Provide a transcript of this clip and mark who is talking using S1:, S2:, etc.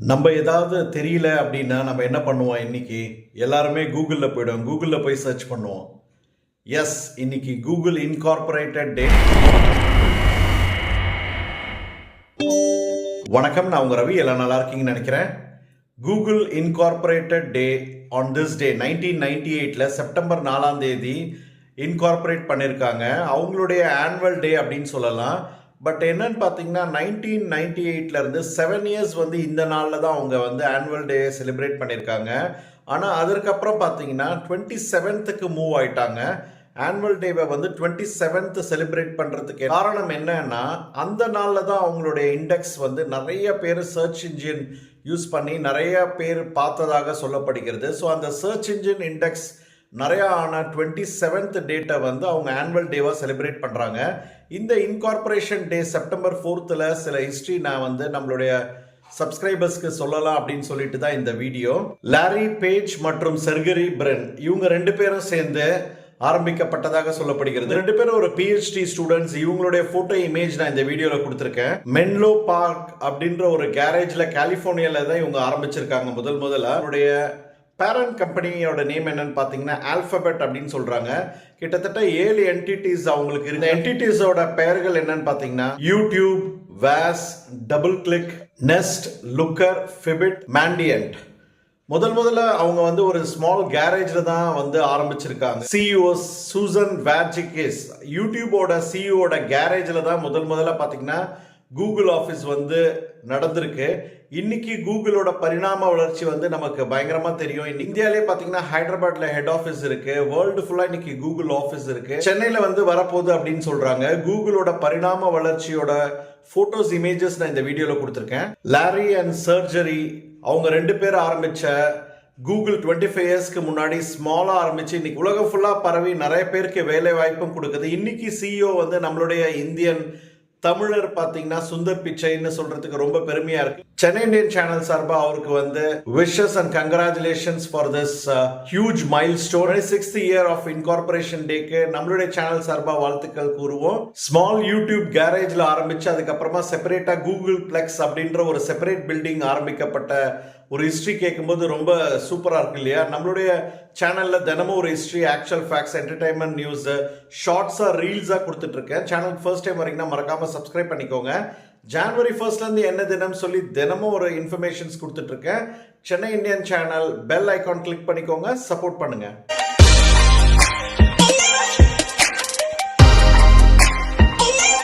S1: நம்ம ஏதாவது தெரியல அப்படின்னா நம்ம என்ன பண்ணுவோம் இன்னைக்கு? எல்லாருமே கூகுளில் போயிடுவோம். கூகுளில் போய் சர்ச் பண்ணுவோம். எஸ் இன்னைக்கு கூகுள் இன்கார்பரேட்டட் டே வணக்கம் நான் உங்கள் ரவி. எல்லாம் நல்லா இருக்கீங்கன்னு நினைக்கிறேன். Google incorporated day on this day nineteen ninety எயிட்டில் செப்டம்பர் நாலாம் தேதி இன்கார்பரேட் பண்ணியிருக்காங்க அவங்களுடைய ஆனுவல் டே அப்படின்னு சொல்லலாம். பட் என்னன்னு பார்த்தீங்கன்னா நைன்டீன் நைன்டி இருந்து செவன் இயர்ஸ் வந்து இந்த நாளில் தான் அவங்க வந்து ஆனுவல் டே செலிப்ரேட் பண்ணியிருக்காங்க ஆனால் அதற்கப்புறம் பார்த்தீங்கன்னா டுவெண்ட்டி செவன்த்துக்கு மூவ் ஆயிட்டாங்க. ஆனுவல் டேவை வந்து டுவெண்ட்டி செவன்த் செலிப்ரேட் பண்ணுறதுக்கு காரணம் என்னன்னா அந்த நாளில் தான் அவங்களுடைய இண்டெக்ஸ் வந்து நிறைய பேர் சர்ச் இன்ஜின் யூஸ் பண்ணி நிறைய பேர் பார்த்ததாக சொல்லப்படுகிறது. ஸோ அந்த சர்ச் இன்ஜின் இண்டெக்ஸ் நிறையா ஆன டுவெண்ட்டி செவன்த் டேட்டை வந்து அவங்க ஆனுவல் டேவாக செலிப்ரேட் பண்ணுறாங்க இந்த இன்கார்பரேஷன் டே செப்டம்பர் ஃபோர்த்தில் சில ஹிஸ்ட்ரி நான் வந்து நம்மளுடைய சப்ஸ்கிரைபர்ஸ்க்கு சொல்லலாம் அப்படின்னு சொல்லிட்டு தான் இந்த வீடியோ லாரி பேஜ் மற்றும் செர்கரி பிரென் இவங்க ரெண்டு பேரும் சேர்ந்து ஆரம்பிக்கப்பட்டதாக சொல்லப்படுகிறது. ரெண்டு பேரும் ஒரு பிஹெச்டி ஸ்டூடெண்ட்ஸ் இவங்களுடைய போட்டோ இமேஜ் நான் இந்த வீடியோல கொடுத்துருக்கேன். மென்லோ பார்க் அப்படின்ற ஒரு கேரேஜ்ல கலிபோர்னியால தான் இவங்க ஆரம்பிச்சிருக்காங்க முதல் முதல்ல. அவருடைய பேரண்ட் கம்பெனியோட நேம் என்னன்னு பார்த்தீங்கன்னா ஆல்பபெட் அப்படின்னு சொல்கிறாங்க கிட்டத்தட்ட ஏழு என்டிட்டிஸ் அவங்களுக்கு இருந்த என்டிட்டிஸோட பெயர்கள் என்னன்னு பார்த்தீங்கன்னா YouTube Waze DoubleClick Nest Looker Fitbit Mandiant முதல் முதல்ல அவங்க வந்து ஒரு ஸ்மால் கேரேஜில் தான் வந்து ஆரம்பிச்சிருக்காங்க. சிஇஓ சூசன் வேர்ஜிகேஸ் யூடியூபோட சிஇஓட கேரேஜில் தான் முதல் முதல்ல பார்த்தீங்கன்னா கூகுள் ஆஃபீஸ் வந்து நடந்திருக்கு. இன்னைக்கு கூகுளோட பரிணாம வளர்ச்சி வந்து நமக்கு பயங்கரமா தெரியும். இன்னைக்கு இந்தியாவிலே பார்த்தீங்கன்னா ஹைதராபாத்ல ஹெட் ஆஃபீஸ் இருக்கு. வேர்ல்டு ஃபுல்லா இன்னைக்கு கூகுள் ஆஃபீஸ் இருக்கு. சென்னையில வந்து வரப்போகுது அப்படின்னு சொல்றாங்க. கூகுளோட பரிணாம வளர்ச்சியோட போட்டோஸ் இமேஜஸ் நான் இந்த வீடியோல கொடுத்துருக்கேன். லாரி அண்ட் சர்ஜரி அவங்க ரெண்டு பேர் ஆரம்பிச்ச கூகுள் டுவெண்ட்டி ஃபைவ் இயர்ஸ்க்கு முன்னாடி ஸ்மாலாக ஆரம்பிச்சு இன்னைக்கு உலகம் ஃபுல்லாக பரவி நிறைய பேருக்கு வேலை வாய்ப்பும் கொடுக்குது. இன்னைக்கு சிஇஓ வந்து நம்மளுடைய இந்தியன் தமிழர் பார்த்தீங்கன்னா சுந்தர் பிச்சைன்னு சொல்றதுக்கு ரொம்ப பெருமையா இருக்கு. சென்னை இந்தியன் சேனல் சார்பா அவருக்கு வந்து wishes and congratulations for this huge milestone sixth year of incorporation டேக்கு நம்மளுடைய சேனல் சார்பா வாழ்த்துக்கள் கூறுவோம். ஸ்மால் யூடியூப் கேரேஜ்ல ஆரம்பிச்சு அதுக்கப்புறமா செப்பரேட்டா கூகுள் பிளெக்ஸ் அப்படின்ற ஒரு செப்பரேட் பில்டிங் ஆரம்பிக்கப்பட்ட ஒரு ஹிஸ்ட்ரி கேட்கும்போது ரொம்ப சூப்பராக இருக்கு இல்லையா? நம்மளுடைய சேனலில் தினமும் ஒரு history actual facts entertainment news ஷார்ட்ஸாக ரீல்ஸாக கொடுத்துட்ருக்கேன். சேனல் ஃபர்ஸ்ட் டைம் வரீங்கன்னா மறக்காமல் சப்ஸ்கிரைப் பண்ணிக்கோங்க. ஜான்வரி ஃபர்ஸ்ட்லேருந்து என்ன தினம் சொல்லி தினமும் ஒரு இன்ஃபர்மேஷன்ஸ் கொடுத்துட்ருக்கேன். Chennai Indian channel bell icon click பண்ணிக்கோங்க. சப்போர்ட் பண்ணுங்கள்